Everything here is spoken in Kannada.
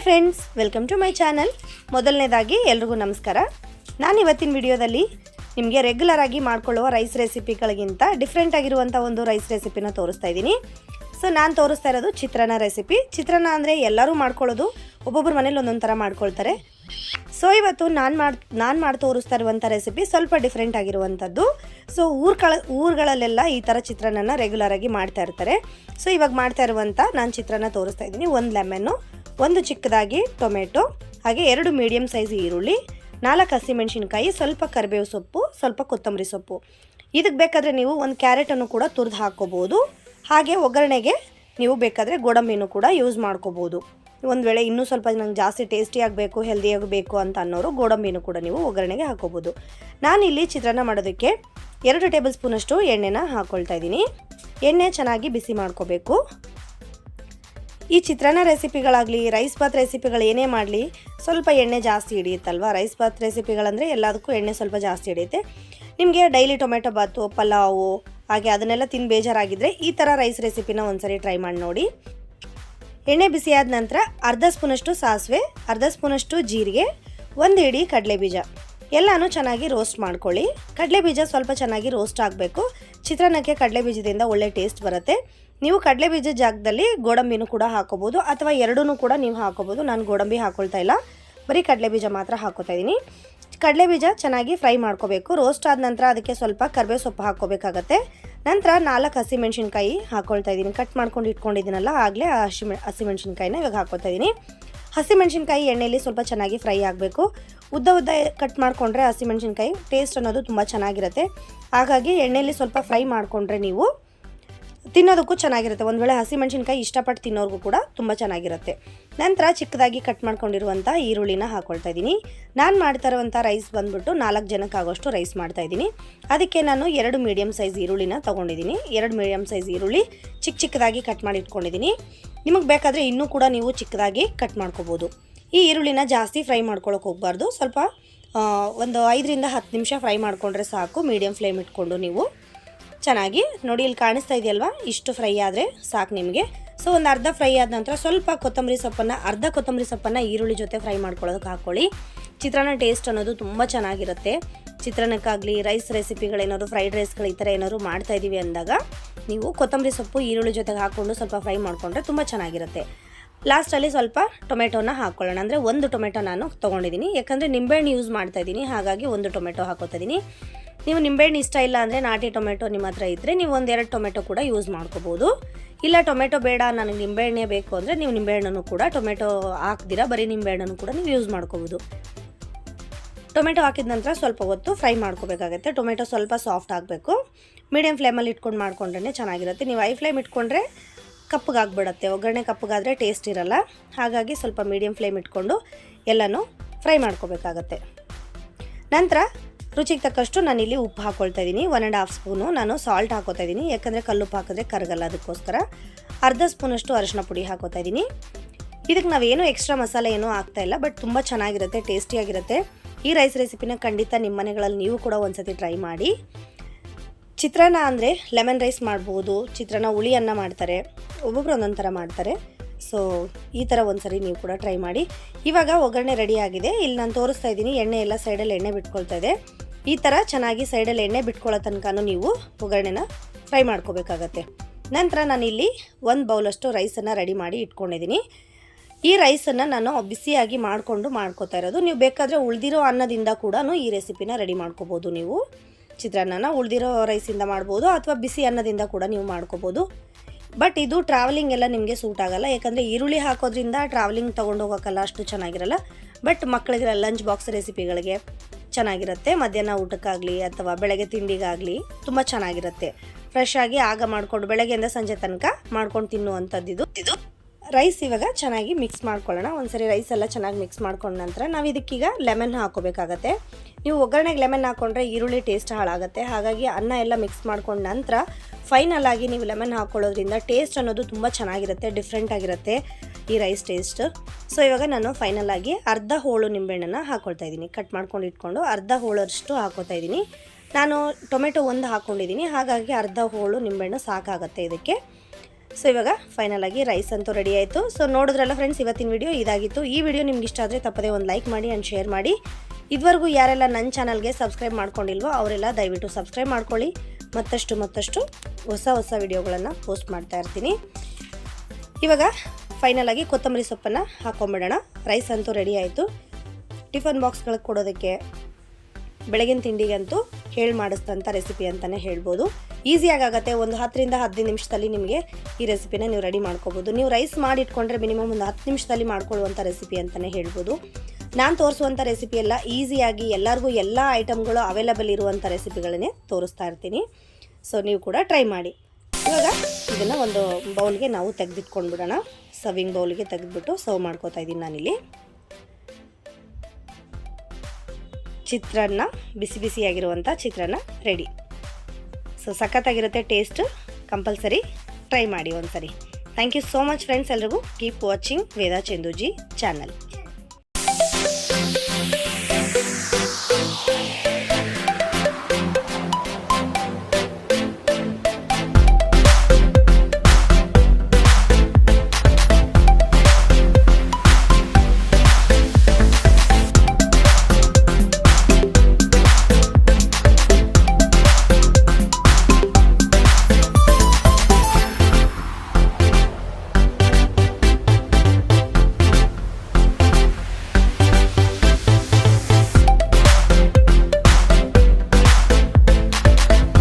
Hi friends welcome to my channel ಮೊದಲನೇದಾಗಿ ಎಲ್ರಿಗೂ ನಮಸ್ಕಾರ. ನಾನು ಇವತ್ತಿನ ವಿಡಿಯೋದಲ್ಲಿ ನಿಮಗೆ ರೆಗ್ಯುಲರ್ ಆಗಿ ಮಾಡ್ಕೊಳ್ಳುವ ರೈಸ್ ರೆಸಿಪಿಗಳಿಗಿಂತ ಡಿಫ್ರೆಂಟ್ ಆಗಿರುವಂಥ ಒಂದು ರೈಸ್ ರೆಸಿಪಿನ ತೋರಿಸ್ತಾ ಇದ್ದೀನಿ. ಸೊ ನಾನು ತೋರಿಸ್ತಾ ಇರೋದು ಚಿತ್ರಾನ್ನ ರೆಸಿಪಿ ಚಿತ್ರಾನ್ನ ಅಂದರೆ ಎಲ್ಲರೂ ಮಾಡ್ಕೊಳ್ಳೋದು ಒಬ್ಬೊಬ್ಬರ ಮನೇಲಿ ಒಂದೊಂದು ಥರ ಮಾಡ್ಕೊಳ್ತಾರೆ. ಸೊ ಇವತ್ತು ನಾನು ಮಾಡಿ ನಾನು ಮಾಡಿ ತೋರಿಸ್ತಾ ಇರುವಂಥ ರೆಸಿಪಿ ಸ್ವಲ್ಪ ಡಿಫ್ರೆಂಟ್ ಆಗಿರುವಂಥದ್ದು. ಸೊ ಊರ್ಗಳ ಊರುಗಳಲ್ಲೆಲ್ಲ ಈ ಥರ ಚಿತ್ರಾನ್ನ ರೆಗ್ಯುಲರಾಗಿ ಮಾಡ್ತಾ ಇರ್ತಾರೆ. ಸೊ ಇವಾಗ ಮಾಡ್ತಾ ಇರುವಂಥ ನಾನು ಚಿತ್ರಾನ್ನ ತೋರಿಸ್ತಾ ಇದ್ದೀನಿ. ಒಂದು ಲೆಮನ್ನು ಒಂದು ಚಿಕ್ಕದಾಗಿ ಟೊಮೆಟೊ, ಹಾಗೆ ಎರಡು ಮೀಡಿಯಮ್ ಸೈಜ್ ಈರುಳ್ಳಿ, ನಾಲ್ಕು ಹಸಿಮೆಣಸಿನ್ಕಾಯಿ, ಸ್ವಲ್ಪ ಕರಿಬೇವು ಸೊಪ್ಪು, ಸ್ವಲ್ಪ ಕೊತ್ತಂಬರಿ ಸೊಪ್ಪು. ಇದಕ್ಕೆ ಬೇಕಾದರೆ ನೀವು ಒಂದು ಕ್ಯಾರೆಟನ್ನು ಕೂಡ ತುರಿದು ಹಾಕ್ಕೋಬೋದು. ಹಾಗೆ ಒಗ್ಗರಣೆಗೆ ನೀವು ಬೇಕಾದರೆ ಗೋಡಂಬಿನೂ ಕೂಡ ಯೂಸ್ ಮಾಡ್ಕೋಬೋದು. ಒಂದು ವೇಳೆ ಇನ್ನೂ ಸ್ವಲ್ಪ ನಂಗೆ ಜಾಸ್ತಿ ಟೇಸ್ಟಿಯಾಗಿ ಬೇಕು ಹೆಲ್ದಿಯಾಗಿ ಬೇಕು ಅಂತ ಅನ್ನೋರು ಗೋಡಂಬಿನೂ ಕೂಡ ನೀವು ಒಗ್ಗರಣೆಗೆ ಹಾಕೋಬೋದು ನಾನಿಲ್ಲಿ ಚಿತ್ರಾನ್ನ ಮಾಡೋದಕ್ಕೆ ಎರಡು ಟೇಬಲ್ ಸ್ಪೂನಷ್ಟು ಎಣ್ಣೆನ ಹಾಕ್ಕೊಳ್ತಾ ಇದ್ದೀನಿ. ಎಣ್ಣೆ ಚೆನ್ನಾಗಿ ಬಿಸಿ ಮಾಡ್ಕೋಬೇಕು. ಈ ಚಿತ್ರಾನ್ನ ರೆಸಿಪಿಗಳಾಗಲಿ ರೈಸ್ ಬಾತ್ ರೆಸಿಪಿಗಳು ಏನೇ ಮಾಡಲಿ, ಸ್ವಲ್ಪ ಎಣ್ಣೆ ಜಾಸ್ತಿ ಹಿಡಿಯುತ್ತಲ್ವ? ರೈಸ್ ಬಾತ್ ರೆಸಿಪಿಗಳಂದರೆ ಎಲ್ಲದಕ್ಕೂ ಎಣ್ಣೆ ಸ್ವಲ್ಪ ಜಾಸ್ತಿ ಹಿಡಿಯುತ್ತೆ. ನಿಮಗೆ ಡೈಲಿ ಟೊಮೆಟೊ ಬಾತು ಪಲಾವು, ಹಾಗೆ ಅದನ್ನೆಲ್ಲ ತಿಂದು ಬೇಜಾರಾಗಿದ್ದರೆ ಈ ಥರ ರೈಸ್ ರೆಸಿಪಿನ ಒಂದ್ಸರಿ ಟ್ರೈ ಮಾಡಿ ನೋಡಿ. ಎಣ್ಣೆ ಬಿಸಿಯಾದ ನಂತರ ಅರ್ಧ ಸ್ಪೂನಷ್ಟು ಸಾಸಿವೆ, ಅರ್ಧ ಸ್ಪೂನಷ್ಟು ಜೀರಿಗೆ, ಒಂದು ಇಡೀ ಕಡಲೆ ಬೀಜ. ಎಲ್ಲನೂ ಚೆನ್ನಾಗಿ ರೋಸ್ಟ್ ಮಾಡ್ಕೊಳ್ಳಿ. ಕಡಲೆ ಬೀಜ ಸ್ವಲ್ಪ ಚೆನ್ನಾಗಿ ರೋಸ್ಟ್ ಆಗಬೇಕು. ಚಿತ್ರಾನ್ನಕ್ಕೆ ಕಡಲೆ ಬೀಜದಿಂದ ಒಳ್ಳೆ ಟೇಸ್ಟ್ ಬರುತ್ತೆ. ನೀವು ಕಡಲೆ ಬೀಜ ಜಾಗದಲ್ಲಿ ಗೋಡಂಬಿನೂ ಕೂಡ ಹಾಕೋಬೋದು ಅಥವಾ ಎರಡೂ ಕೂಡ ನೀವು ಹಾಕೋಬೋದು. ನಾನು ಗೋಡಂಬಿ ಹಾಕೊಳ್ತಾ ಇಲ್ಲ. ಬರೀ ಕಡಲೆ ಬೀಜ ಮಾತ್ರ ಹಾಕೋತಾ ಇದ್ದೀನಿ ಕಡಲೆ ಬೀಜ ಚೆನ್ನಾಗಿ ಫ್ರೈ ಮಾಡ್ಕೋಬೇಕು. ರೋಸ್ಟ್ ಆದ ನಂತರ ಅದಕ್ಕೆ ಸ್ವಲ್ಪ ಕರ್ಬೇವು ಸೊಪ್ಪು ಹಾಕೋಬೇಕಾಗತ್ತೆ ನಂತರ ನಾಲ್ಕು ಹಸಿಮೆಣ್ಸಿನ್ಕಾಯಿ ಹಾಕೊಳ್ತಾ ಇದ್ದೀನಿ ಕಟ್ ಮಾಡ್ಕೊಂಡು ಇಟ್ಕೊಂಡಿದ್ದೀನಲ್ಲ, ಆಗಲೇ ಹಸಿ ಹಸಿಮೆಣ್ಸಿನ್ಕಾಯಿನ ಇವಾಗ ಹಾಕೋತಾ ಇದ್ದೀನಿ ಹಸಿಮೆಣ್ಸಿನ್ಕಾಯಿ ಎಣ್ಣೆಯಲ್ಲಿ ಸ್ವಲ್ಪ ಚೆನ್ನಾಗಿ ಫ್ರೈ ಆಗಬೇಕು. ಉದ್ದ ಉದ್ದ ಕಟ್ ಮಾಡಿಕೊಂಡ್ರೆ ಹಸಿಮೆಣ್ಸಿನ್ಕಾಯಿ ಟೇಸ್ಟ್ ಅನ್ನೋದು ತುಂಬ ಚೆನ್ನಾಗಿರುತ್ತೆ. ಹಾಗಾಗಿ ಎಣ್ಣೆಯಲ್ಲಿ ಸ್ವಲ್ಪ ಫ್ರೈ ಮಾಡಿಕೊಂಡ್ರೆ ನೀವು ತಿನ್ನೋದಕ್ಕೂ ಚೆನ್ನಾಗಿರುತ್ತೆ. ಒಂದು ವೇಳೆ ಹಸಿಮೆಣ್ಸಿನ್ಕಾಯಿ ಇಷ್ಟಪಟ್ಟು ತಿನ್ನೋರ್ಗೂ ಕೂಡ ತುಂಬ ಚೆನ್ನಾಗಿರುತ್ತೆ. ನಂತರ ಚಿಕ್ಕದಾಗಿ ಕಟ್ ಮಾಡ್ಕೊಂಡಿರುವಂಥ ಈರುಳ್ಳಿನ ಹಾಕ್ಕೊಳ್ತಾ ಇದ್ದೀನಿ. ನಾನು ಮಾಡ್ತಾ ಇರುವಂಥ ರೈಸ್ ಬಂದ್ಬಿಟ್ಟು ನಾಲ್ಕು ಜನಕ್ಕಾಗೋಷ್ಟು ರೈಸ್ ಮಾಡ್ತಾ ಇದ್ದೀನಿ. ಅದಕ್ಕೆ ನಾನು ಎರಡು ಮೀಡಿಯಮ್ ಸೈಜ್ ಈರುಳ್ಳಿನ ತೊಗೊಂಡಿದ್ದೀನಿ. ಎರಡು ಮೀಡಿಯಮ್ ಸೈಜ್ ಈರುಳ್ಳಿ ಚಿಕ್ಕ ಚಿಕ್ಕದಾಗಿ ಕಟ್ ಮಾಡಿ ಇಟ್ಕೊಂಡಿದ್ದೀನಿ. ನಿಮಗೆ ಬೇಕಾದರೆ ಇನ್ನೂ ಕೂಡ ನೀವು ಚಿಕ್ಕದಾಗಿ ಕಟ್ ಮಾಡ್ಕೋಬೋದು. ಈ ಈರುಳ್ಳಿನ ಜಾಸ್ತಿ ಫ್ರೈ ಮಾಡ್ಕೊಳಕ್ಕೆ ಹೋಗಬಾರ್ದು. ಸ್ವಲ್ಪ ಒಂದು ಐದರಿಂದ ಹತ್ತು ನಿಮಿಷ ಫ್ರೈ ಮಾಡಿಕೊಂಡ್ರೆ ಸಾಕು. ಮೀಡಿಯಮ್ ಫ್ಲೇಮ್ ಇಟ್ಕೊಂಡು ನೀವು ಚೆನ್ನಾಗಿ ನೋಡಿ ಇಲ್ಲಿ ಕಾಣಿಸ್ತಾ ಇದೆಯಲ್ವಾ? ಇಷ್ಟು ಫ್ರೈ ಆದರೆ ಸಾಕು ನಿಮಗೆ. ಸೊ ಒಂದು ಅರ್ಧ ಫ್ರೈ ಆದ ನಂತರ ಸ್ವಲ್ಪ ಕೊತ್ತಂಬರಿ ಸೊಪ್ಪನ್ನು, ಅರ್ಧ ಕೊತ್ತಂಬರಿ ಸೊಪ್ಪನ್ನು ಈರುಳ್ಳಿ ಜೊತೆ ಫ್ರೈ ಮಾಡ್ಕೊಳ್ಳೋದಕ್ಕೆ ಹಾಕ್ಕೊಳ್ಳಿ. ಚಿತ್ರಾನ್ನ ಟೇಸ್ಟ್ ಅನ್ನೋದು ತುಂಬ ಚೆನ್ನಾಗಿರುತ್ತೆ. ಚಿತ್ರಾನ್ನಕ್ಕಾಗಲಿ ರೈಸ್ ರೆಸಿಪಿಗಳೇನಾದ್ರು ಫ್ರೈಡ್ ರೈಸ್ಗಳು ಈ ಥರ ಏನಾದ್ರು ಮಾಡ್ತಾ ಇದ್ದೀವಿ ಅಂದಾಗ ನೀವು ಕೊತ್ತಂಬರಿ ಸೊಪ್ಪು, ಈರುಳ್ಳಿ ಜೊತೆಗೆ ಹಾಕ್ಕೊಂಡು ಸ್ವಲ್ಪ ಫ್ರೈ ಮಾಡಿಕೊಂಡ್ರೆ ತುಂಬ ಚೆನ್ನಾಗಿರುತ್ತೆ. ಲಾಸ್ಟಲ್ಲಿ ಸ್ವಲ್ಪ ಟೊಮೆಟೊನ ಹಾಕ್ಕೊಳ್ಳೋಣ. ಅಂದರೆ ಒಂದು ಟೊಮೆಟೊ ನಾನು ತೊಗೊಂಡಿದ್ದೀನಿ. ಯಾಕಂದರೆ ನಿಂಬೆಹಣ್ಣು ಯೂಸ್ ಮಾಡ್ತಾ ಇದ್ದೀನಿ ಹಾಗಾಗಿ ಒಂದು ಟೊಮೆಟೊ ಹಾಕೋತಾ ಇದ್ದೀನಿ ನೀವು ನಿಂಬೆಹಣ್ಣು ಇಷ್ಟ ಇಲ್ಲ ಅಂದರೆ ನಾಟಿ ಟೊಮೆಟೊ ನಿಮ್ಮ ಹತ್ರ ಇದ್ದರೆ ನೀವು ಒಂದೆರಡು ಟೊಮೆಟೊ ಕೂಡ ಯೂಸ್ ಮಾಡ್ಕೋಬೋದು. ಇಲ್ಲ ಟೊಮೆಟೊ ಬೇಡ, ನನಗೆ ನಿಂಬೆಹಣ್ಣೆ ಬೇಕು ಅಂದರೆ ನೀವು ನಿಂಬೆಹಣ್ಣನ್ನು ಕೂಡ ಟೊಮೆಟೊ ಹಾಕ್ದಿರಾ ಬರೀ ನಿಂಬೆಹಣ್ಣನ್ನು ಕೂಡ ನೀವು ಯೂಸ್ ಮಾಡ್ಕೋಬೋದು. ಟೊಮೆಟೊ ಹಾಕಿದ ನಂತರ ಸ್ವಲ್ಪ ಹೊತ್ತು ಫ್ರೈ ಮಾಡ್ಕೋಬೇಕಾಗತ್ತೆ. ಟೊಮೆಟೊ ಸ್ವಲ್ಪ ಸಾಫ್ಟ್ ಆಗಬೇಕು. ಮೀಡಿಯಮ್ ಫ್ಲೇಮಲ್ಲಿ ಇಟ್ಕೊಂಡು ಮಾಡ್ಕೊಂಡ್ರೆ ಚೆನ್ನಾಗಿರುತ್ತೆ. ನೀವು ಐ ಫ್ಲೇಮ್ ಇಟ್ಕೊಂಡ್ರೆ ಕಪ್ಪಗಾಗ್ಬಿಡತ್ತೆ ಒಗ್ಗರಣೆ ಕಪ್ಪಗಾದರೆ ಟೇಸ್ಟ್ ಇರಲ್ಲ. ಹಾಗಾಗಿ ಸ್ವಲ್ಪ ಮೀಡಿಯಮ್ ಫ್ಲೇಮ್ ಇಟ್ಕೊಂಡು ಎಲ್ಲನೂ ಫ್ರೈ ಮಾಡ್ಕೋಬೇಕಾಗತ್ತೆ. ನಂತರ ರುಚಿಗೆ ತಕ್ಕಷ್ಟು ನಾನು ಇಲ್ಲಿ ಉಪ್ಪು ಹಾಕ್ಕೊಳ್ತಾ ಇದ್ದೀನಿ. ಒನ್ ಆ್ಯಂಡ್ ಹಾಫ್ ಸ್ಪೂನು ನಾನು ಸಾಲ್ಟ್ ಹಾಕೋತಾ ಇದ್ದೀನಿ. ಯಾಕಂದರೆ ಕಲ್ಲುಪ್ಪು ಹಾಕಿದ್ರೆ ಕರಗಲ್ಲ ಅದಕ್ಕೋಸ್ಕರ. ಅರ್ಧ ಸ್ಪೂನಷ್ಟು ಅರಿಶಿನ ಪುಡಿ ಹಾಕೋತಾ ಇದ್ದೀನಿ. ಇದಕ್ಕೆ ನಾವೇನು ಎಕ್ಸ್ಟ್ರಾ ಮಸಾಲೆ ಏನೂ ಹಾಕ್ತಾ ಇಲ್ಲ ಬಟ್ ತುಂಬ ಚೆನ್ನಾಗಿರುತ್ತೆ ಟೇಸ್ಟಿಯಾಗಿರುತ್ತೆ ಈ ರೈಸ್ ರೆಸಿಪಿನ ಖಂಡಿತ ನಿಮ್ಮ ಮನೆಗಳಲ್ಲಿ ನೀವು ಕೂಡ ಒಂದ್ಸತಿ ಟ್ರೈ ಮಾಡಿ. ಚಿತ್ರಾನ್ನ ಅಂದರೆ ಲೆಮನ್ ರೈಸ್ ಮಾಡ್ಬೋದು, ಚಿತ್ರಾನ್ನ ಹುಳಿ ಅನ್ನ ಮಾಡ್ತಾರೆ, ಒಬ್ಬೊಬ್ರು ಒಂದೊಂದು ಥರ ಮಾಡ್ತಾರೆ. ಸೊ ಈ ಥರ ಒಂದ್ಸರಿ ನೀವು ಕೂಡ ಟ್ರೈ ಮಾಡಿ. ಇವಾಗ ಒಗ್ಗರಣೆ ರೆಡಿ ಆಗಿದೆ. ಇಲ್ಲಿ ನಾನು ತೋರಿಸ್ತಾ ಇದ್ದೀನಿ, ಎಣ್ಣೆ ಎಲ್ಲ ಸೈಡಲ್ಲಿ ಎಣ್ಣೆ ಬಿಟ್ಕೊಳ್ತಾ ಇದೆ. ಈ ಥರ ಚೆನ್ನಾಗಿ ಸೈಡಲ್ಲಿ ಎಣ್ಣೆ ಬಿಟ್ಕೊಳ್ಳೋ ತನಕನೂ ನೀವು ಒಗ್ಗರಣೆನ ಫ್ರೈ ಮಾಡ್ಕೋಬೇಕಾಗತ್ತೆ. ನಂತರ ನಾನಿಲ್ಲಿ ಒಂದು ಬೌಲಷ್ಟು ರೈಸನ್ನು ರೆಡಿ ಮಾಡಿ ಇಟ್ಕೊಂಡಿದ್ದೀನಿ. ಈ ರೈಸನ್ನು ನಾನು ಬಿಸಿಯಾಗಿ ಮಾಡಿಕೊಂಡು ಮಾಡ್ಕೋತಾ ಇರೋದು. ನೀವು ಬೇಕಾದರೆ ಉಳಿದಿರೋ ಅನ್ನದಿಂದ ಕೂಡ ಈ ರೆಸಿಪಿನ ರೆಡಿ ಮಾಡ್ಕೋಬೋದು ನೀವು. ಚಿತ್ರಾನ್ನನ ಉಳಿದಿರೋ ರೈಸಿಂದ ಮಾಡ್ಬೋದು, ಅಥವಾ ಬಿಸಿ ಅನ್ನದಿಂದ ಕೂಡ ನೀವು ಮಾಡ್ಕೋಬೋದು. ಬಟ್ ಇದು ಟ್ರಾವೆಲಿಂಗ್ ಎಲ್ಲ ನಿಮಗೆ ಸೂಟ್ ಆಗಲ್ಲ. ಯಾಕಂದರೆ ಈರುಳ್ಳಿ ಹಾಕೋದ್ರಿಂದ ಟ್ರಾವೆಲಿಂಗ್ ತೊಗೊಂಡು ಹೋಗೋಕ್ಕಲ್ಲ ಅಷ್ಟು ಚೆನ್ನಾಗಿರಲ್ಲ. ಬಟ್ ಮಕ್ಕಳಿಗೆ ಲಂಚ್ ಬಾಕ್ಸ್ ರೆಸಿಪಿಗಳಿಗೆ ಚೆನ್ನಾಗಿರುತ್ತೆ. ಮಧ್ಯಾಹ್ನ ಊಟಕ್ಕಾಗಲಿ ಅಥವಾ ಬೆಳಗ್ಗೆ ತಿಂಡಿಗಾಗಲಿ ತುಂಬ ಚೆನ್ನಾಗಿರುತ್ತೆ. ಫ್ರೆಶ್ ಆಗಿ ಆಗ ಮಾಡ್ಕೊಂಡು ಬೆಳಗ್ಗೆಯಿಂದ ಸಂಜೆ ತನಕ ಮಾಡ್ಕೊಂಡು ತಿನ್ನುವಂಥದ್ದು ಇದು. ರೈಸ್ ಇವಾಗ ಚೆನ್ನಾಗಿ ಮಿಕ್ಸ್ ಮಾಡ್ಕೊಳ್ಳೋಣ. ಒಂದ್ಸರಿ ರೈಸ್ ಎಲ್ಲ ಚೆನ್ನಾಗಿ ಮಿಕ್ಸ್ ಮಾಡ್ಕೊಂಡ ನಂತರ ನಾವು ಇದಕ್ಕೀಗ ಲೆಮನ್ ಹಾಕೋಬೇಕಾಗತ್ತೆ. ನೀವು ಒಗ್ಗರಣೆಗೆ ಲೆಮನ್ ಹಾಕ್ಕೊಂಡ್ರೆ ಈರುಳ್ಳಿ ಟೇಸ್ಟ್ ಹಾಳಾಗುತ್ತೆ. ಹಾಗಾಗಿ ಅನ್ನ ಎಲ್ಲ ಮಿಕ್ಸ್ ಮಾಡ್ಕೊಂಡ ನಂತರ ಫೈನಲ್ ಆಗಿ ನೀವು ಲೆಮನ್ ಹಾಕ್ಕೊಳ್ಳೋದ್ರಿಂದ ಟೇಸ್ಟ್ ಅನ್ನೋದು ತುಂಬ ಚೆನ್ನಾಗಿರುತ್ತೆ ಡಿಫ್ರೆಂಟ್ ಆಗಿರುತ್ತೆ ಈ ರೈಸ್ ಟೇಸ್ಟ್ ಸೊ ಇವಾಗ ನಾನು ಫೈನಲ್ ಆಗಿ ಅರ್ಧ ಹೋಳು ನಿಂಬೆಹಣ್ಣನ್ನು ಹಾಕ್ಕೊಳ್ತಾ ಇದ್ದೀನಿ. ಕಟ್ ಮಾಡ್ಕೊಂಡು ಇಟ್ಕೊಂಡು ಅರ್ಧ ಹೋಳರಷ್ಟು ಹಾಕೋತಾ ಇದ್ದೀನಿ. ನಾನು ಟೊಮೆಟೊ ಒಂದು ಹಾಕ್ಕೊಂಡಿದ್ದೀನಿ ಹಾಗಾಗಿ ಅರ್ಧ ಹೋಳು ನಿಂಬೆಹಣ್ಣು ಸಾಕಾಗುತ್ತೆ ಇದಕ್ಕೆ. ಸೊ ಇವಾಗ ಫೈನಲ್ ಆಗಿ ರೈಸ್ ಅಂತೂ ರೆಡಿ ಆಯಿತು. ಸೊ ನೋಡಿದ್ರಲ್ಲ ಫ್ರೆಂಡ್ಸ್ ಇವತ್ತಿನ ವಿಡಿಯೋ ಇದಾಗಿತ್ತು. ಈ ವಿಡಿಯೋ ನಿಮ್ಗೆ ಇಷ್ಟ ಆದರೆ ತಪ್ಪದೇ ಒಂದು ಲೈಕ್ ಮಾಡಿ ಆ್ಯಂಡ್ ಶೇರ್ ಮಾಡಿ. ಇದುವರೆಗೂ ಯಾರೆಲ್ಲ ನನ್ನ ಚಾನಲ್ಗೆ ಸಬ್ಸ್ಕ್ರೈಬ್ ಮಾಡ್ಕೊಂಡಿಲ್ವೋ ಅವರೆಲ್ಲ ದಯವಿಟ್ಟು ಸಬ್ಸ್ಕ್ರೈಬ್ ಮಾಡ್ಕೊಳ್ಳಿ. ಮತ್ತಷ್ಟು ಮತ್ತಷ್ಟು ಹೊಸ ಹೊಸ ವಿಡಿಯೋಗಳನ್ನು ಪೋಸ್ಟ್ ಮಾಡ್ತಾ ಇರ್ತೀನಿ. ಇವಾಗ ಫೈನಲ್ ಆಗಿ ಕೊತ್ತಂಬರಿ ಸೊಪ್ಪನ್ನು ಹಾಕೊಂಬಿಡೋಣ. ರೈಸ್ ಅಂತೂ ರೆಡಿ ಆಯಿತು. ಟಿಫನ್ ಬಾಕ್ಸ್ಗಳಿಗೆ ಕೊಡೋದಕ್ಕೆ ಬೆಳಗಿನ ತಿಂಡಿಗಂತೂ ಹೇಳಿ ಮಾಡಿಸಿದಂಥ ರೆಸಿಪಿ ಅಂತಲೇ ಹೇಳ್ಬೋದು. ಈಸಿಯಾಗಿ ಆಗುತ್ತೆ ಒಂದು ಹತ್ತರಿಂದ ಹದಿನೈದು ನಿಮಿಷದಲ್ಲಿ ನಿಮಗೆ ಈ ರೆಸಿಪಿನ ನೀವು ರೆಡಿ ಮಾಡ್ಕೋಬೋದು. ನೀವು ರೈಸ್ ಮಾಡಿ ಇಟ್ಕೊಂಡ್ರೆ ಮಿನಿಮಮ್ ಒಂದು ಹತ್ತು ನಿಮಿಷದಲ್ಲಿ ಮಾಡ್ಕೊಳ್ಳುವಂಥ ರೆಸಿಪಿ ಅಂತಲೇ ಹೇಳ್ಬೋದು. ನಾನು ತೋರಿಸುವಂಥ ರೆಸಿಪಿ ಎಲ್ಲ ಈಸಿಯಾಗಿ ಎಲ್ಲರಿಗೂ ಎಲ್ಲ ಐಟಮ್ಗಳು ಅವೈಲಬಲ್ ಇರುವಂಥ ರೆಸಿಪಿಗಳನ್ನೇ ತೋರಿಸ್ತಾ ಇರ್ತೀನಿ. ಸೊ ನೀವು ಕೂಡ ಟ್ರೈ ಮಾಡಿ. ಇವಾಗ ಇದನ್ನು ಒಂದು ಬೌಲ್ಗೆ ನಾವು ತೆಗೆದಿಟ್ಕೊಂಡ್ಬಿಡೋಣ. ಸರ್ವಿಂಗ್ ಬೌಲ್ಗೆ ತೆಗೆದುಬಿಟ್ಟು ಸರ್ವ್ ಮಾಡ್ಕೋತಾ ಇದ್ದೀನಿ ನಾನಿಲ್ಲಿ. ಚಿತ್ರಾನ್ನ, ಬಿಸಿ ಬಿಸಿಯಾಗಿರುವಂಥ ಚಿತ್ರಾನ್ನ ರೆಡಿ ಸೊ ಸಖತ್ತಾಗಿರುತ್ತೆ ಟೇಸ್ಟ್ ಕಂಪಲ್ಸರಿ ಟ್ರೈ ಮಾಡಿ ಒಂದ್ಸರಿ. Thank you so much friends ಎಲ್ರಿಗೂ keep watching Veda Chanduji channel